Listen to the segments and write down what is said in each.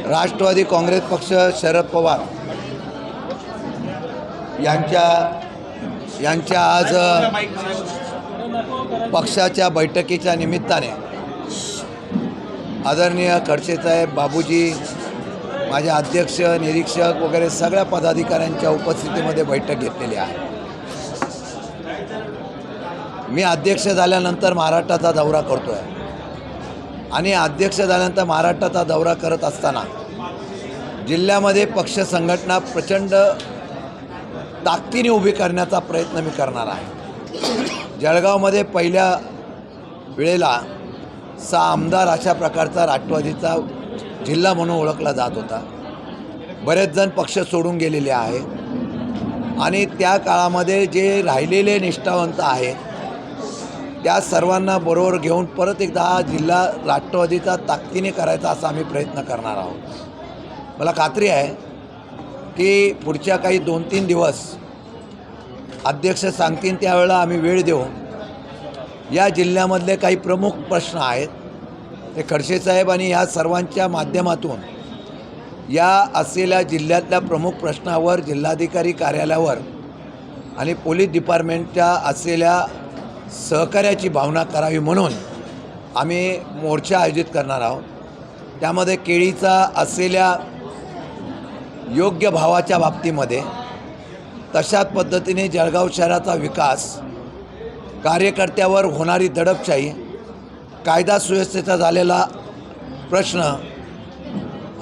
राष्ट्रवादी काँग्रेस पक्ष शरद पवार यांच्या यांच्या आज पक्षाच्या बैठकीच्या निमित्ताने आदरणीय खडसेसाहेब बाबूजी माझे अध्यक्ष निरीक्षक वगैरे सगळ्या पदाधिकाऱ्यांच्या उपस्थितीमध्ये बैठक घेतलेली आहे. मी अध्यक्ष झाल्यानंतर महाराष्ट्राचा दौरा करतो आहे आणि अध्यक्ष झाल्यानंतर महाराष्ट्राचा दौरा करत असताना जिल्ह्यामध्ये पक्ष संघटना प्रचंड ताकदीने उभी करण्याचा प्रयत्न मी करणार आहे. जळगावमध्ये पहिल्या वेळेला सहा आमदार अशा प्रकारचा राष्ट्रवादीचा जिल्हा म्हणून ओळखला जात होता. बरेच जण पक्ष सोडून गेलेले आहे आणि त्या काळामध्ये जे राहिलेले निष्ठावंत आहेत त्या सर्वांना बरोबर घेऊन परत एकदा हा जिल्हा राष्ट्रवादीचा ताकदीने करायचा असा आम्ही प्रयत्न करणार आहोत. मला खात्री आहे की पुढच्या काही दोन तीन दिवस अध्यक्ष सांगतील त्यावेळेला आम्ही वेळ देऊन या जिल्ह्यामधले काही प्रमुख प्रश्न आहेत. ते खडसे साहेब आणि या सर्वांच्या माध्यमातून या असलेल्या जिल्ह्यातल्या प्रमुख प्रश्नावर जिल्हाधिकारी कार्यालयावर आणि पोलीस डिपार्टमेंटच्या असलेल्या सहकार्याची भावना करावी म्हणून आम्ही मोर्चा आयोजित करणार आहोत. त्यामध्ये केळीचा असलेल्या योग्य भावाच्या बाबतीमध्ये तशाच पद्धतीने जळगाव शहराचा विकास कार्यकर्त्यावर होणारी दडपशाही कायदा सुव्यवस्थेचा झालेला प्रश्न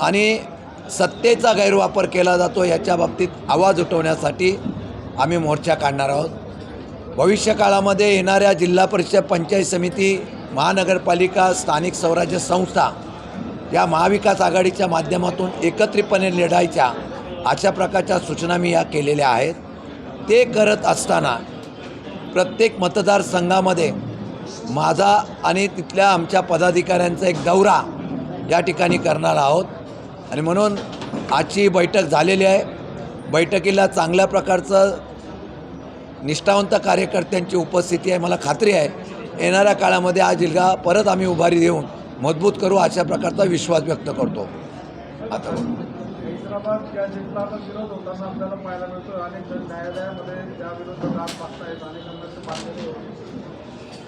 आणि सत्तेचा गैरवापर केला जातो याच्या बाबतीत आवाज उठवण्यासाठी आम्ही मोर्चा काढणार आहोत. भविष्यकाळामध्ये येणाऱ्या जिल्हा परिषद पंचायत समिती महानगरपालिका स्थानिक स्वराज्य संस्था या महाविकास आघाडीच्या माध्यमातून एकत्रितपणे लढायच्या अशा प्रकारच्या सूचना मी या केलेल्या आहेत. ते करत असताना प्रत्येक मतदारसंघामध्ये माझा आणि तिथल्या आमच्या पदाधिकाऱ्यांचा एक दौरा या ठिकाणी करणार आहोत. आणि म्हणून आजची बैठक झालेली आहे. बैठकीला चांगल्या प्रकारचं निष्ठावंत कार्यकर्त्यांची उपस्थिती आहे मला खात्री आहे. येणाऱ्या काळामध्ये हा जिल्हा परत आम्ही उभारी देऊन मजबूत करू अशा प्रकारचा विश्वास व्यक्त करतो. आता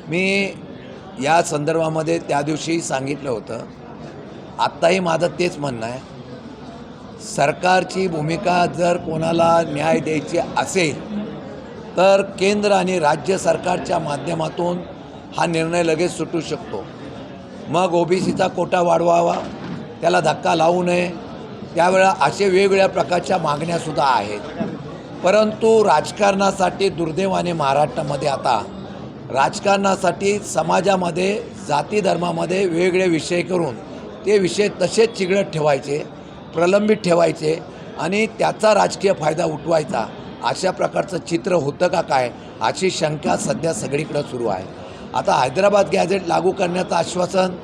मी या संदर्भामध्ये त्या दिवशी सांगितलं होतं. आत्ताही माझं तेच म्हणणं आहे. सरकारची भूमिका जर कोणाला न्याय द्यायची असेल तर केंद्र आणि राज्य सरकारच्या माध्यमातून हा निर्णय लगेच सुटू शकतो. मग ओबीसीचा कोटा वाढवावा त्याला धक्का लावू नये त्यावेळा असे वेगवेगळ्या प्रकारच्या मागण्यासुद्धा आहेत. परंतु राजकारणासाठी दुर्दैवाने महाराष्ट्रामध्ये आता राजकारणासाठी समाजामध्ये जाती धर्मामध्ये वेगवेगळे विषय करून ते विषय तसेच चिघळत ठेवायचे प्रलंबित ठेवायचे आणि त्याचा राजकीय फायदा उठवायचा. अशा प्रकारचं चित्र होतं का काय अशी शंका सध्या सगळीकडं सुरू आहे. आता हैदराबाद गॅझेट लागू करण्याचं आश्वासन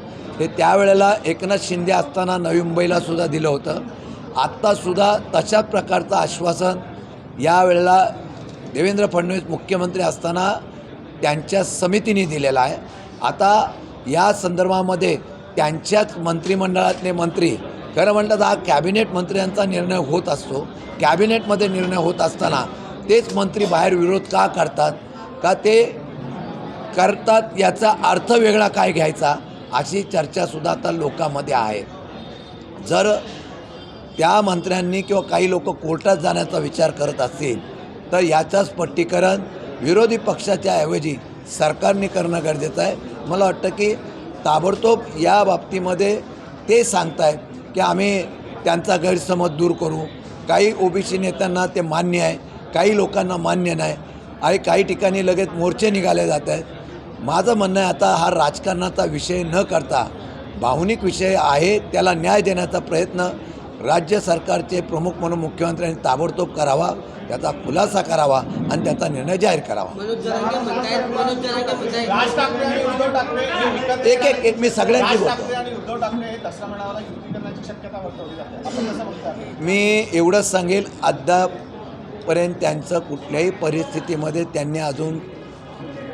हे त्यावेळेला एकनाथ शिंदे असताना नवी मुंबईला सुद्धा दिलं होतं. आत्तासुद्धा तशाच प्रकारचं आश्वासन यावेळेला देवेंद्र फडणवीस मुख्यमंत्री असताना त्यांच्या समितीने दिलेला आहे. आता या संदर्भामध्ये त्यांच्याच मंत्रिमंडळातले मंत्री खरं म्हटलं तर हा कॅबिनेट मंत्र्यांचा निर्णय होत असतो. कॅबिनेटमध्ये निर्णय होत असताना तेच मंत्री बाहेर विरोध का करतात? का ते करतात याचा अर्थ वेगळा काय घ्यायचा? अशी चर्चासुद्धा आता लोकांमध्ये आहे. जर त्या मंत्र्यांनी किंवा काही लोक कोर्टात जाण्याचा विचार करत असतील तर याचं स्पष्टीकरण विरोधी पक्षाच्या ऐवजी सरकारने करणं गरजेचं आहे. मला वाटतं की ताबडतोब या बाबतीमध्ये ते सांगतायत. की आम्ही त्यांचा गैरसमज दूर करू. काही ओबीसी नेत्यांना ते मान्य आहे काही लोकांना मान्य नाही. आणि काही ठिकाणी लगेच मोर्चे निघाले जात आहेत. माझं म्हणणं आहे आता हा राजकारणाचा विषय न करता भावनिक विषय आहे त्याला न्याय देण्याचा प्रयत्न राज्य सरकारचे प्रमुख म्हणून मुख्यमंत्र्यांनी ताबडतोब करावा त्याचा खुलासा करावा आणि त्याचा निर्णय जाहीर करावा. एक एक एक मी सगळ्यांची बोलतो. हे मी एवढंच सांगेल अद्यापपर्यंत त्यांचं कुठल्याही परिस्थितीमध्ये त्यांनी अजून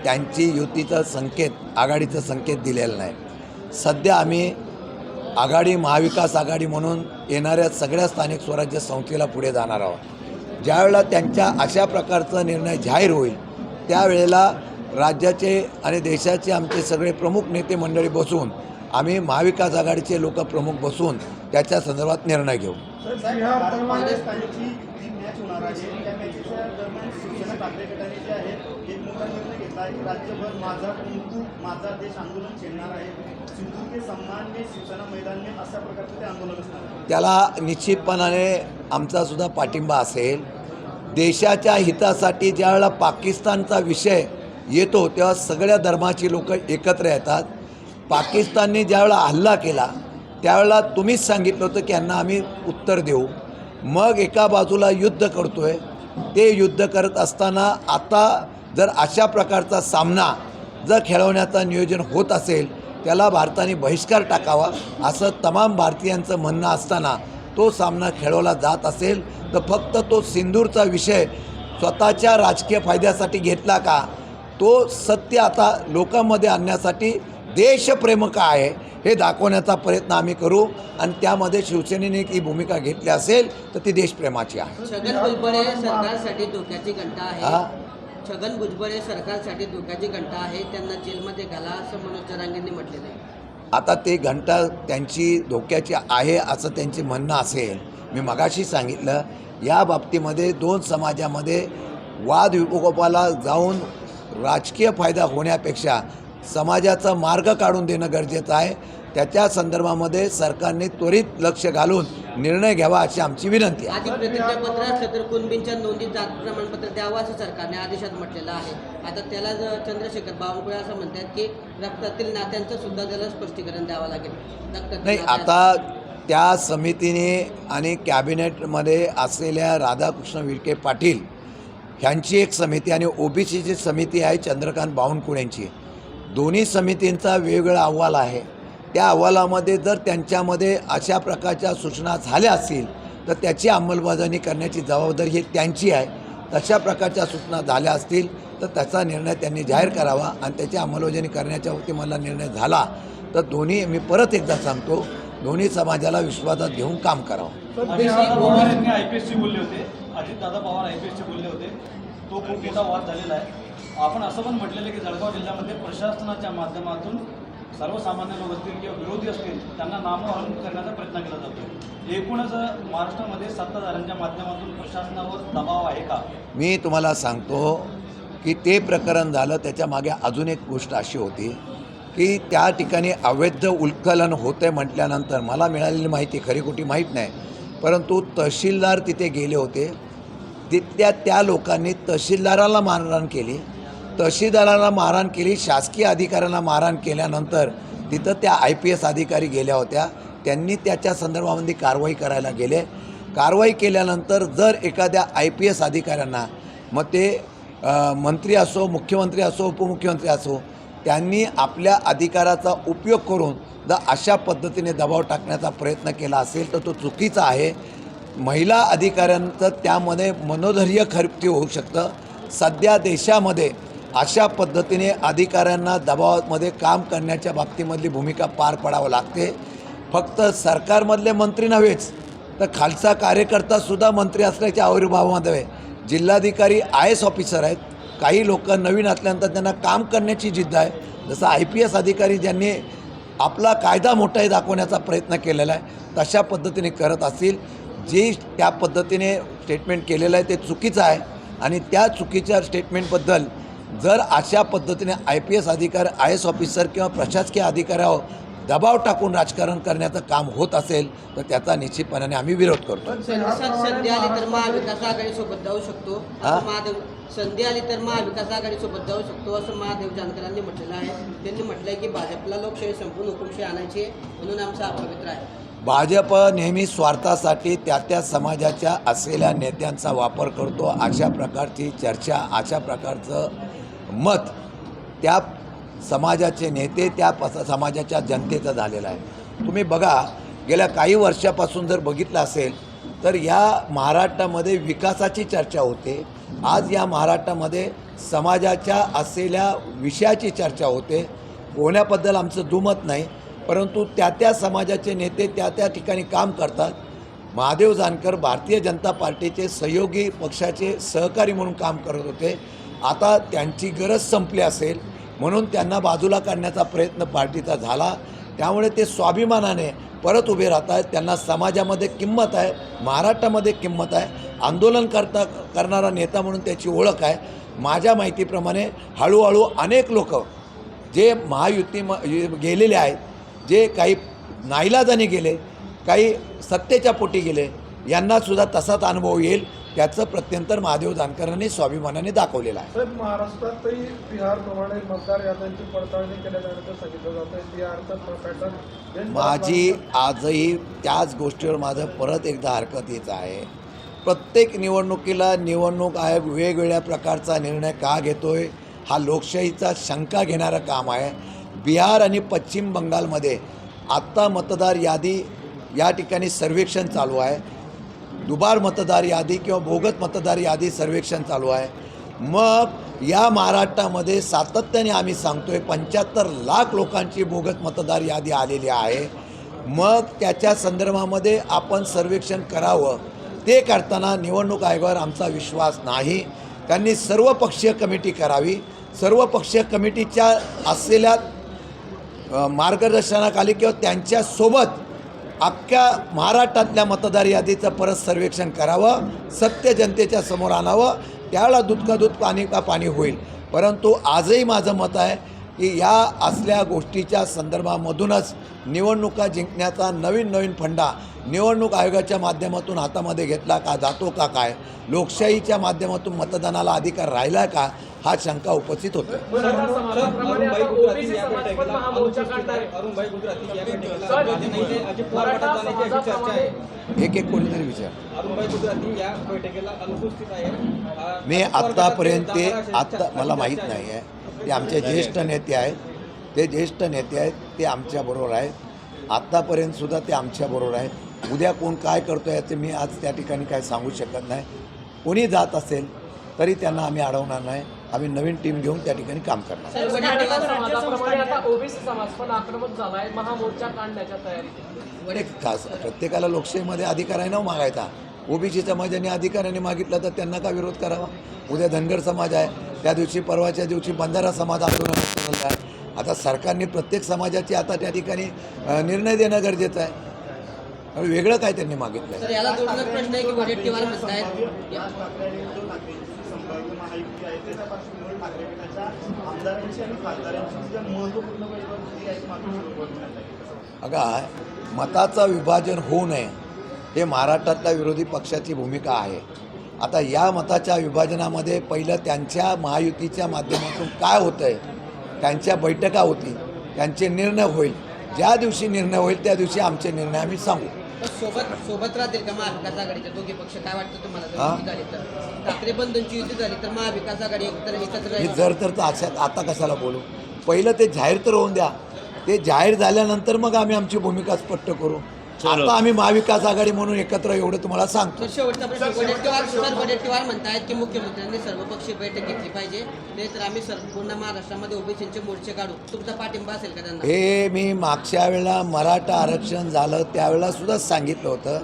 त्यांची युतीचा संकेत आघाडीचा संकेत दिलेला नाही. सध्या आम्ही आघाडी महाविकास आघाडी म्हणून येणाऱ्या सगळ्या स्थानिक स्वराज्य संस्थेला पुढे जाणार आहोत. ज्यावेळेला त्यांच्या अशा प्रकारचा निर्णय जाहीर होईल त्यावेळेला राज्याचे आणि देशाचे आमचे सगळे प्रमुख नेते मंडळी बसून आम्ही महाविकास आघाडीचे लोक प्रमुख बसून त्याच्या संदर्भात निर्णय घेऊ. आहे घेतला की राज्यभर माझा कुंकू माझा देश आंदोलन छेडणार आहे. सिंधू के सम्मान में शिवसेना मैदान में अशा प्रकारचं ते आंदोलन असणार त्याला निश्चितपणाने आमचा सुद्धा पाठिंबा असेल. देशाच्या हितासाठी ज्यावेळेला पाकिस्तानचा विषय येतो तेव्हा सगळ्या धर्माची लोक एकत्र येतात. पाकिस्तानने ज्यावेळेला हल्ला केला त्यावेळेला तुम्हीच सांगितलं होतं की यांना आम्ही उत्तर देऊ. मग एका बाजूला युद्ध करतो आहे ते युद्ध करत असताना आता जर अशा प्रकारचा सामना जर खेळवण्याचा नियोजन होत असेल त्याला भारताने बहिष्कार टाकावा असं तमाम भारतीयांचं म्हणणं असताना तो सामना खेळवला जात असेल तर फक्त तो सिंदूरचा विषय स्वतःच्या राजकीय फायद्यासाठी घेतला का? तो सत्य आता लोकांमध्ये आणण्यासाठी देशप्रेम काय आहे हे दाखवण्याचा प्रयत्न आम्ही करू. आणि त्यामध्ये शिवसेनेने ही भूमिका घेतली असेल तर ती देशप्रेमाची आहे. छगन भुजबळ हे सरकारसाठी धोक्याची घंटा आहे आहे त्यांना जेलमध्ये घाला असं मनोज जरांगेंनी म्हटलेलं आहे. आता ते घंटा त्यांची धोक्याची आहे असं त्यांचे म्हणणं असेल मी मगाशी सांगितलं या बाबतीमध्ये दोन समाजामध्ये वाद विकोपाला जाऊन राजकीय फायदा होण्यापेक्षा समाजाचा मार्ग काढून देणं गरजेचं आहे. त्याच्या संदर्भामध्ये सरकारने त्वरित लक्ष घालून निर्णय घ्यावा अशी आमची विनंती आहे. आधी प्रतिज्ञापत्र असलं तर कुणबींच्या नोंदीत जात प्रमाणपत्र द्यावं असं सरकारने आदेशात म्हटलेलं आहे. आता त्याला जर चंद्रशेखर बावनकुळे असं म्हणतात की रक्तातील नात्यांचं सुद्धा त्याला स्पष्टीकरण द्यावं लागेल. नाही आता त्या समितीने आणि कॅबिनेटमध्ये असलेल्या राधाकृष्ण विखे पाटील ह्यांची एक समिती आणि ओबीसीची समिती आहे चंद्रकांत बावनकुळेंची. दोन्ही समितींचा वेगवेगळा अहवाल आहे. त्या अहवालामध्ये जर त्यांच्यामध्ये अशा प्रकारच्या सूचना झाल्या असतील तर त्याची अंमलबजावणी करण्याची जबाबदारी ही त्यांची आहे. तशा प्रकारच्या सूचना झाल्या असतील तर त्याचा निर्णय त्यांनी जाहीर करावा आणि त्याची अंमलबजावणी करण्याच्या वरती मला निर्णय झाला. तर दोन्ही मी परत एकदा सांगतो दोन्ही समाजाला विश्वासात घेऊन काम करावं. आय पी एसची बोलले होते. अजितदादा पवार आय पी एसचे बोलले होते. तो खूप मोठा वाद झालेला आहे. आपण असं पण म्हटलेलं की जळगाव जिल्ह्यामध्ये प्रशासनाच्या माध्यमातून सर्वसामान्य लोक असतील किंवा विरोधी असतील त्यांना नामोहरण करण्याचा प्रयत्न केला जातो एकूणच महाराष्ट्रामध्ये सत्ताधाऱ्यांच्या माध्यमातून प्रशासनावर दबाव आहे का? मी तुम्हाला सांगतो की ते प्रकरण झालं त्याच्यामागे अजून एक गोष्ट अशी होती की त्या ठिकाणी अवैध उत्खनन होतं म्हटल्यानंतर मला मिळालेली माहिती खरी खोटी माहीत नाही. परंतु तहसीलदार तिथे गेले होते. तिथल्या त्या लोकांनी तहसीलदाराला मारहाण केली. तहसीलदाराला मारहाण केली शासकीय अधिकाऱ्यांना मारहाण केल्यानंतर तिथं त्या आय पी एस अधिकारी गेल्या होत्या. त्यांनी त्याच्या संदर्भामध्ये कारवाई करायला गेले. कारवाई केल्यानंतर जर एखाद्या आय पी एस अधिकाऱ्यांना मग ते मंत्री असो मुख्यमंत्री असो उपमुख्यमंत्री असो त्यांनी आपल्या अधिकाराचा उपयोग करून जर अशा पद्धतीने दबाव टाकण्याचा प्रयत्न केला असेल तर तो चुकीचा आहे. महिला अधिकाऱ्यांचं त्यामध्ये मनोधैर्य खरप्ती होऊ शकतं. सध्या देशामध्ये अशा पद्धतीने अधिकाऱ्यांना दबावामध्ये काम करण्याच्या बाबतीमधली भूमिका पार पाडावं लागते. फक्त सरकारमधले मंत्री नव्हेच तर खालचा कार्यकर्तासुद्धा मंत्री असल्याच्या आविर्भावामध्ये आहे. जिल्हाधिकारी आय एस ऑफिसर आहेत. काही लोक नवीन असल्यानंतर त्यांना काम करण्याची जिद्द आहे. जसं आय पी एस अधिकारी ज्यांनी आपला कायदा मोठाही दाखवण्याचा प्रयत्न केलेला आहे तशा पद्धतीने करत असतील. जे त्या पद्धतीने स्टेटमेंट केलेलं आहे ते चुकीचं आहे आणि त्या चुकीच्या स्टेटमेंटबद्दल जर अशा पद्धतीने आय पी एस अधिकारी आय एस ऑफिसर किंवा प्रशासकीय अधिकाऱ्यावर दबाव टाकून राजकारण करण्याचं काम होत असेल तर त्याचा निश्चितपणाने आम्ही विरोध करतो. संधी आली तर महाविकास आघाडीसोबत जाऊ शकतो महादेव संधी आली तर महाविकास आघाडीसोबत जाऊ शकतो असं महादेव जानकरांनी म्हटलेलं आहे. त्यांनी म्हटलंय की भाजपला लोकशाही संपूर्ण हुकुमशाही आणायची म्हणून आमचा अपवित्र आहे भाजप नेहमी स्वार्थासाठी त्या त्या समाजाच्या असलेल्या नेत्यांचा वापर करतो. अशा प्रकारची चर्चा अशा प्रकारचं मत त्या समाजाचे नेते त्या पस समाजाच्या जनतेचं झालेलं आहे. तुम्ही बघा गेल्या काही वर्षापासून जर बघितलं असेल तर या महाराष्ट्रामध्ये विकासाची चर्चा होते. आज या महाराष्ट्रामध्ये समाजाच्या असलेल्या विषयाची चर्चा होते. कोण्याबद्दल आमचं दुमत नाही. परंतु त्या त्या समाजाचे नेते त्या त्या ठिकाणी काम करतात. महादेव जानकर भारतीय जनता पार्टीचे सहयोगी पक्षाचे सहकारी म्हणून काम करत होते. आता त्यांची गरज संपली असेल म्हणून त्यांना बाजूला काढण्याचा प्रयत्न पार्टीचा झाला. त्यामुळे ते स्वाभिमानाने परत उभे राहत आहेत त्यांना समाजामध्ये किंमत आहे महाराष्ट्रामध्ये किंमत आहे. आंदोलन करता करणारा नेता म्हणून त्याची ओळख आहे. माझ्या माहितीप्रमाणे हळूहळू अनेक लोक जे महायुती म गेलेले आहेत जे काही नाईलाजाने गेले काही सत्तेच्या पोटी गेले यांनासुद्धा तसाच अनुभव येईल त्याचं प्रत्यंतर महादेव जानकरांनी स्वाभिमानाने दाखवलेलं आहे. साहेब महाराष्ट्रातही बिहारप्रमाणे मतदार याद्यांची पडताळणी केल्या जाण्याचं सांगितलं जातं. बिहारचा पॅटर्न माझी आजही त्याच गोष्टीवर माझं परत एकदा हरकत येत आहे. प्रत्येक निवडणुकीला निवडणूक आयोग वेगवेगळ्या प्रकारचा निर्णय का घेतोय हा लोकशाहीचा शंका घेणारं काम आहे. बिहार आणि पश्चिम बंगालमध्ये आत्ता मतदार यादी या ठिकाणी सर्वेक्षण चालू आहे. दुबार मतदार यादी किंवा बोगत मतदार यादी सर्वेक्षण चालू आहे. मग या महाराष्ट्रामध्ये सातत्याने आम्ही सांगतो आहे पंच्याहत्तर लाख लोकांची बोगत मतदार यादी आलेली आहे. मग त्याच्या संदर्भामध्ये आपण सर्वेक्षण करावं. ते करताना निवडणूक आयोगावर आमचा विश्वास नाही. त्यांनी सर्वपक्षीय कमिटी करावी. सर्वपक्षीय कमिटीच्या असलेल्या मार्गदर्शनाखाली किंवा त्यांच्यासोबत अख्ख्या महाराष्ट्रातल्या मतदार यादीचं परत सर्वेक्षण करावं सत्य जनतेच्या समोर आणावं त्यावेळेला दूध का दूध पाणी का पाणी होईल. परंतु आजही माझं मत आहे की या असल्या गोष्टीच्या संदर्भामधूनच निवडणुका जिंकण्याचा नवीन नवीन फंडा निवडणूक आयोगाच्या माध्यमातून हातामध्ये घेतला का जातो का काय? लोकशाहीच्या माध्यमातून मतदानाला अधिकार राहिला का? हा शंका उपस्थित होतो एक एक कोणीतरी विचार. अरुणभाई गुजराती या बैठकीला अनुपस्थित आहे. आ, मी आत्तापर्यंत ते आत्ता मला माहीत. नाही आहे. ते आमचे ज्येष्ठ नेते आहेत. ते ज्येष्ठ नेते आहेत ते आमच्याबरोबर आहेत. आत्तापर्यंतसुद्धा ते आमच्याबरोबर आहेत. उद्या कोण काय करतो याचे मी आज त्या ठिकाणी काय सांगू शकत नाही. कोणी जात असेल तरी त्यांना आम्ही अडवणार नाही. आम्ही नवीन टीम घेऊन त्या ठिकाणी काम करणार. मराठा समाजाप्रमाणे आता ओबीसी समाज पण आक्रमक झालाय. महामोर्चा काढण्याच्या तयारीत एक खास प्रत्येकाला लोकशाहीमध्ये अधिकार आहे ना हो मागायचा? ओबीसी समाजाने अधिकाराने मागितलं तर त्यांना का विरोध करावा? उद्या धनगर समाज आहे. त्या दिवशी परवाच्या दिवशी बंजारा समाज आंदोलन आहे आता सरकारने प्रत्येक समाजाची आता त्या ठिकाणी निर्णय देणं गरजेचं आहे. आणि वेगळं काय त्यांनी मागितलं याला प्रश्न आहे की आहे? बघा मताचं विभाजन होऊ नये हे महाराष्ट्रातल्या विरोधी पक्षाची भूमिका आहे. आता या मताच्या विभाजनामध्ये पहिलं त्यांच्या महायुतीच्या माध्यमातून काय होतं आहे त्यांच्या बैठका होती त्यांचे निर्णय होईल. ज्या दिवशी निर्णय होईल त्या दिवशी आमचे निर्णय आम्ही सांगू. सोबत सोबत राहतील का महाविकास आघाडीच्या दोघे पक्ष? काय वाटतं तुम्हाला? जर हा? युती झाली तर. ठाकरे बंधूंची युती झाली तर महाविकास आघाडी एकत्र एकत्र हे. जर तर तर अशा आता कशाला बोलू? पहिलं ते जाहीर तर होऊन द्या. ते जाहीर झाल्यानंतर मग आम्ही आमची भूमिका स्पष्ट करू. आता आम्ही महाविकास आघाडी म्हणून एकत्र एवढं तुम्हाला सांगतो. तर शेवटचा प्रश्न वडेट्टीवार सर वडेट्टीवार म्हणतायत की मुख्यमंत्र्यांनी सर्वपक्षीय बैठक घेतली पाहिजे. नाही तर आम्ही सर्व पूर्ण महाराष्ट्रामध्ये ओबीसीचे मोर्चे काढू. तुमचा पाठिंबा असेल का त्यांना? हे मी मागच्या वेळेला मराठा आरक्षण झालं त्यावेळेला सुद्धा सांगितलं होतं.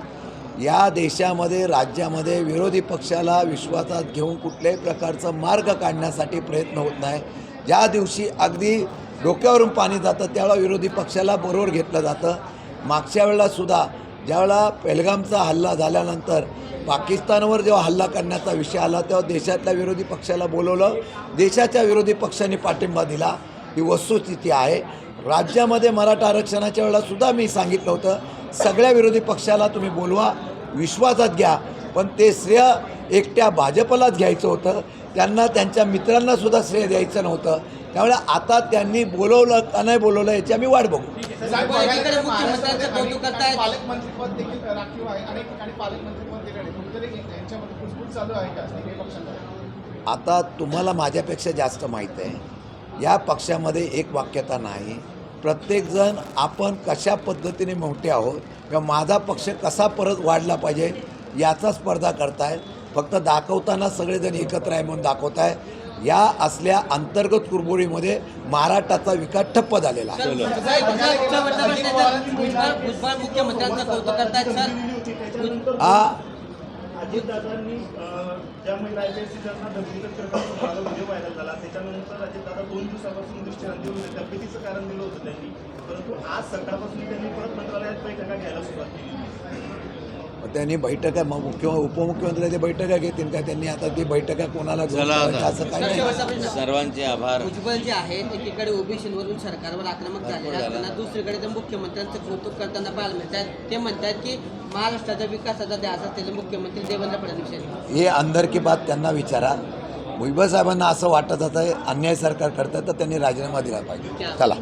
या देशामध्ये राज्यामध्ये विरोधी पक्षाला विश्वासात घेऊन कुठल्याही प्रकारचा मार्ग काढण्यासाठी प्रयत्न होत नाही. ज्या दिवशी अगदी डोक्यावरून पाणी जातं त्यावेळेला विरोधी पक्षाला बरोबर घेतलं जातं. मागच्या वेळेला सुद्धा ज्यावेळेला पेलगामचा हल्ला झाल्यानंतर पाकिस्तानवर जेव्हा हल्ला करण्याचा विषय आला तेव्हा देशातल्या विरोधी पक्षाला बोलवलं. देशाच्या विरोधी पक्षांनी पाठिंबा दिला. ही वस्तुस्थिती आहे. राज्यामध्ये मराठा आरक्षणाच्या वेळेलासुद्धा मी सांगितलं होतं सगळ्या विरोधी पक्षाला तुम्ही बोलवा विश्वासात घ्या. पण ते श्रेय एकट्या भाजपलाच घ्यायचं होतं. त्यांना त्यांच्या मित्रांनासुद्धा श्रेय द्यायचं नव्हतं. त्यामुळे आता त्यांनी बोलवलं का नाही बोलवलं याची आम्ही वाट बघू. करतायत. आता तुम्हाला माझ्यापेक्षा जास्त माहीत आहे या पक्षामध्ये एक वाक्यता नाही. प्रत्येकजण आपण कशा पद्धतीने मोठे आहोत किंवा माझा पक्ष कसा परत वाढला पाहिजे याचा स्पर्धा करताय फक्त दाखवताना सगळेजण एकत्र आहे म्हणून दाखवत आहे या असल्या अंतर्गत कुरबुरीमध्ये महाराष्ट्राचा विकास ठप्प झालेला आहे. हा परंतु आज सकाळपासून त्यांनी परत मंत्रालयात बैठका घ्यायला सुरुवात केली. मग त्यांनी बैठका मग मुख्य उपमुख्यमंत्र्यांची बैठका घेतील का? त्यांनी आता ती बैठका कोणाला असं सर, नाही. सर्वांचे आभार. भुजबळ जे आहेत एकीकडे ओबीसीवरून सरकारवर आक्रमक झालेले असताना दुसरीकडे तर मुख्यमंत्र्यांचं कौतुक करताना पाहायला मिळतात. ते म्हणतात की महाराष्ट्राच्या विकासाचा ध्यास असलेले मुख्यमंत्री देवेंद्र फडणवीस यांनी. हे अंदर की बात त्यांना विचारा. भुजबळ साहेबांना असं वाटत होतं अन्याय सरकार करतात तर त्यांनी राजीनामा दिला पाहिजे. चला.